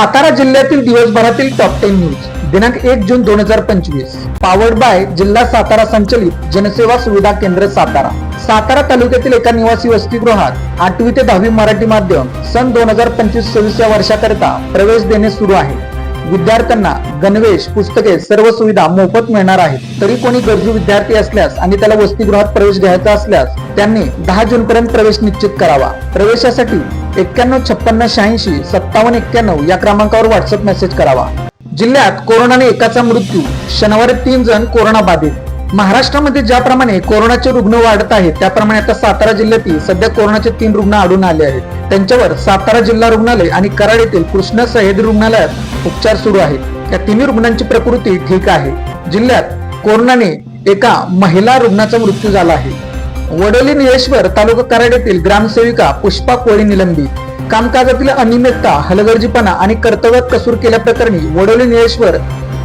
सातारा जिल्ह्यातील दिवसभरातील top ten news दिनांक एक जून दोन हजार पंचवीस. पावर्ड बाय जिल्हा सातारा संचलित जनसेवा सुविधा केंद्र सातारा. सातारा तालुक्यातील एका निवासी वसतिगृहात आठवी ते दहावी मराठी माध्यम सन दोन हजार पंचवीस सव्वीस या वर्षाकरिता प्रवेश देणे सुरू आहे. विद्यार्थ्यांना गणवेश पुस्तके सर्व सुविधा मोफत मिळणार आहेत. तरी कोणी गरजू विद्यार्थी असल्यास आणि त्याला वसतिगृहात प्रवेश घ्यायचा असल्यास त्यांनी दहा जून पर्यंत प्रवेश निश्चित करावा. प्रवेशासाठी एक्क्याण्णव छप्पन्न शहाऐंशी सत्तावन्न एक्क्याण्णव या क्रमांकावर व्हॉट्सअप मेसेज करावा. जिल्ह्यात कोरोनाने एकाचा मृत्यू. शनिवारी तीन जण कोरोना बाधित. महाराष्ट्रामध्ये ज्याप्रमाणे कोरोनाचे रुग्ण वाढत आहेत त्याप्रमाणे आता सातारा जिल्ह्यातील सध्या कोरोनाचे तीन रुग्ण आढळून आले आहेत. त्यांच्यावर सातारा जिल्हा रुग्णालय आणि कराड येथील कृष्ण सह्याद्री रुग्णालयात उपचार सुरू आहेत. या तिन्ही रुग्णांची प्रकृती ठीक आहे. जिल्ह्यात कोरोनाने एका महिला रुग्णाचा मृत्यू झाला आहे. वडोली निळेश्वर तालुका कराड येथील ग्रामसेविका पुष्पा कोळी निलंबित कामकाजातील अनियमितता हलगर्जीपणा आणि कर्तव्यात कसूर केल्याप्रकरणी वडोली निळेश्वर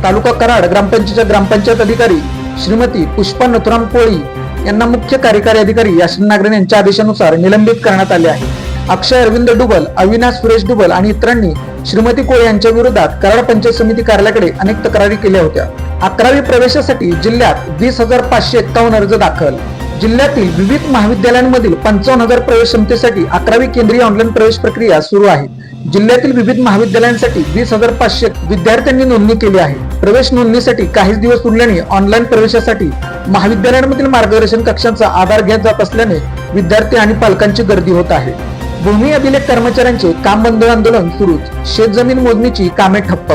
तालुका कराड ग्रामपंचायतच्या ग्रामपंचायत अधिकारी श्रीमती पुष्पा नथुराम कोळी यांना मुख्य कार्यकारी अधिकारी याशिन नागरे यांच्या आदेशानुसार निलंबित करण्यात आले आहे. अक्षय अरविंद डुबल अविनाश सुरेश डुबल आणि इतरांनी श्रीमती कोळी यांच्या विरोधात कराड पंचायत समिती कार्यालयाकडे अनेक तक्रारी केल्या होत्या. अकरावी प्रवेशासाठी जिल्ह्यात वीस हजार पाचशे एक्कावन्न अर्ज दाखल. जिल्ह्यातील विविध महाविद्यालयांमधील पंचावन्न हजार प्रवेश क्षमतेसाठी अकरावी केंद्रीय ऑनलाईन प्रवेश प्रक्रिया सुरू आहे. जिल्ह्यातील विविध महाविद्यालयांसाठी वीस हजार पाचशे विद्यार्थ्यांनी नोंदणी केली आहे. प्रवेश नोंदणीसाठी काहीच दिवस उरल्याने ऑनलाईन प्रवेशासाठी महाविद्यालयांमधील मार्गदर्शन कक्षांचा आधार घेत जात असल्याने विद्यार्थी आणि पालकांची गर्दी होत आहे. भूमी अभिलेख कर्मचाऱ्यांचे काम बंद आंदोलन सुरूच. शेतजमीन मोजणीची कामे ठप्प.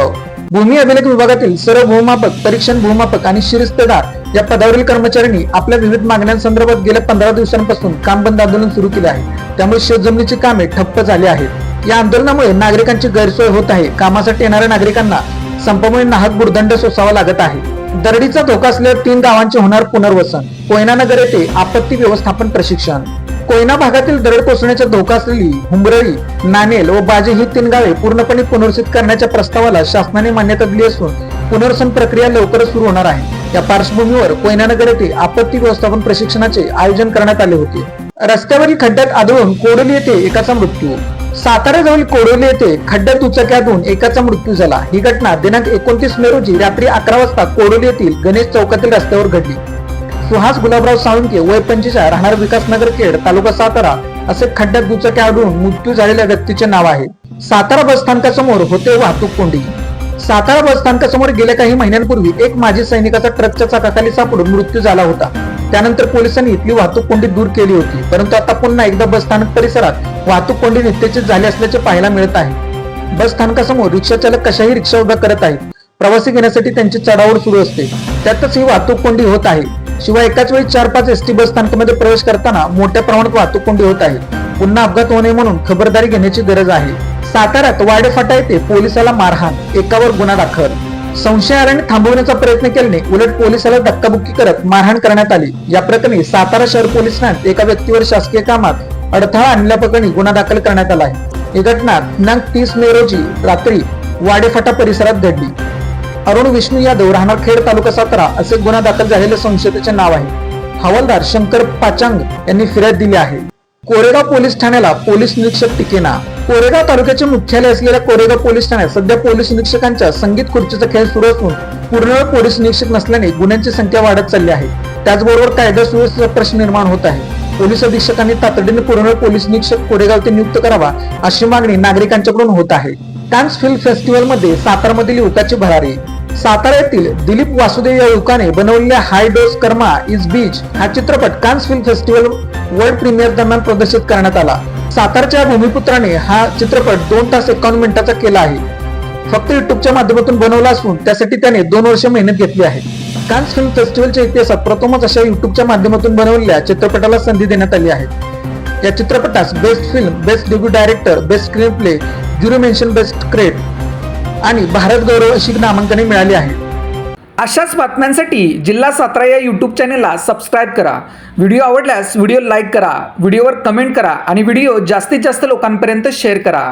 भूमी अभिलेख विभागातील सर्व भूमापक परीक्षण भूमापक आणि शिरस्तदार या पदावरील कर्मचाऱ्यांनी आपल्या विविध मागण्यांसंदर्भात गेल्या पंधरा दिवसांपासून काम बंद आंदोलन सुरू केले आहे. त्यामुळे शेतजमिनीची कामे ठप्प झाली आहेत. या आंदोलनामुळे नागरिकांची गैरसोय होत आहे. कामासाठी येणाऱ्या नागरिकांना संपामुळे नाहक बुडदंड सोसावा लागत आहे. दरडीचा धोका असलेल्या तीन गावांचे होणार पुनर्वसन. कोयना नगर येथे आपत्ती व्यवस्थापन प्रशिक्षण. कोयना भागातील दरड कोसळण्याचा धोका असलेली हुंबरळी नानेल व बाजे ही तीन गावे पूर्णपणे पुनर्वसित करण्याच्या प्रस्तावाला शासनाने मान्यता दिली असून पुनर्वसन प्रक्रिया लवकरच सुरू होणार आहे. या पार्श्वभूमीवर कोयनानगर येथे आपत्ती व्यवस्थापन प्रशिक्षणाचे आयोजन करण्यात आले होते. रस्त्यावरील खड्ड्यात आदळून कोडोली येथे एकाचा मृत्यू. साताऱ्याजवळ कोडोली येथे खड्ड्यात दुचाक्यातून एकाचा मृत्यू झाला. ही घटना दिनांक एकोणतीस मे रोजी रात्री अकरा वाजता कोडोली येथील गणेश चौकातील रस्त्यावर घडली. सुहास गुलाबराव साळुंके वय पंचेचाळ राहणार विकासनगर खेड तालुका सातारा असे खड्ड्यात दुचाकी आढळून मृत्यू झालेल्या व्यक्तीचे नाव आहे. सातारा बस स्थानकासमोर होते वाहतूक कोंडी. सातारा बस स्थानकासमोर गेल्या काही महिन्यांपूर्वी एक माजी सैनिकाचा ट्रकच्या चाकाखाली सापडून मृत्यू झाला होता. त्यानंतर पोलिसांनी इथली वाहतूक कोंडी दूर केली होती परंतु आता पुन्हा एकदा बस स्थानक परिसरात वाहतूक कोंडी नित्याची झाली असल्याचे पाहायला मिळत आहे. बस स्थानकासमोर रिक्षा चालक कशाही रिक्षा उभ्या करत आहेत. प्रवासी घेण्यासाठी त्यांची चढाओढ सुरू असते. त्यातच ही वाहतूक कोंडी होत आहे. शिवाय एकाच वेळी चार पाच एसटी बस स्थानकामध्ये प्रवेश करताना मोठ्या प्रमाणात वाहतूक कोंडी होत आहे. पुन्हा अपघात होऊ नये म्हणून खबरदारी घेण्याची गरज आहे. साताऱ्यात वाडेफाटा येथे पोलिसाला मारहाण एकावर गुन्हा दाखल. संशयारण थांबवण्याचा प्रयत्न केल्याने उलट पोलिसाला धक्काबुक्की करत मारहाण करण्यात आली. या प्रकरणी सातारा शहर पोलीस ठाण्यात एका व्यक्तीवर शासकीय कामात अडथळा आणल्याप्रकरणी गुन्हा दाखल करण्यात आला आहे. ही घटना दिनांक तीस मे रोजी रात्री वाडेफाटा परिसरात घडली. अरुण विष्णू यादव राहणार खेड तालुका सातारा असे गुन्हा दाखल झालेले संशयिताचे नाव आहे. हवालदार शंकर पाचांग यांनी फिर्याद दिली आहे. कोरेगाव पोलीस ठाण्याला पोलीस निरीक्षक टिकेना. कोरेगाव तालुक्याचे मुख्यालय असलेल्या कोरेगाव पोलीस ठाण्यात सध्या पोलीस निरीक्षकांच्या संगीत खुर्चीचा खेळ सुरू असून पूर्ण पोलीस निरीक्षक नसल्याने गुन्ह्यांची संख्या वाढत चालली आहे. त्याचबरोबर कायदा सुव्यवस्थेचा प्रश्न निर्माण होत आहे. पोलीस अधीक्षकांनी तातडीने पूर्ण पोलीस निरीक्षक कोरेगाव ते नियुक्त करावा अशी मागणी नागरिकांच्याकडून होत आहे. कान्स फिल्म फेस्टिवलमध्ये सातारमधील युवकाची भरारी. सातारा येथील दिलीप वासुदेव या युवकाने बनवलेल्या high dose karma is beach हा चित्रपट Cannes film festival world premiere दरम्यान प्रदर्शित करण्यात आला. सातारच्या भूमिपुत्राने हा चित्रपट दोन तास एकावन्न मिनिटाचा केला आहे. फक्त युट्यूबच्या माध्यमातून बनवला असून त्यासाठी त्याने दोन वर्ष मेहनत घेतली आहे. कान्स फिल्म फेस्टिवलच्या इतिहासात प्रथमच अशा युट्यूबच्या माध्यमातून बनवलेल्या चित्रपटाला संधी देण्यात आली आहे. या चित्रपटास best film best debut director best screenplay jury mention best crate आणि भारत गौरव अशी नामांकने मिळाली आहेत अशाच बातम्यांसाठी जिल्हा सातारा या यूट्यूब चॅनेलला सबस्क्राईब करा. व्हिडिओ आवडल्यास व्हिडिओ लाईक करा व्हिडिओवर कमेंट करा आणि व्हिडिओ जास्तीत जास्त लोकांपर्यंत शेअर करा.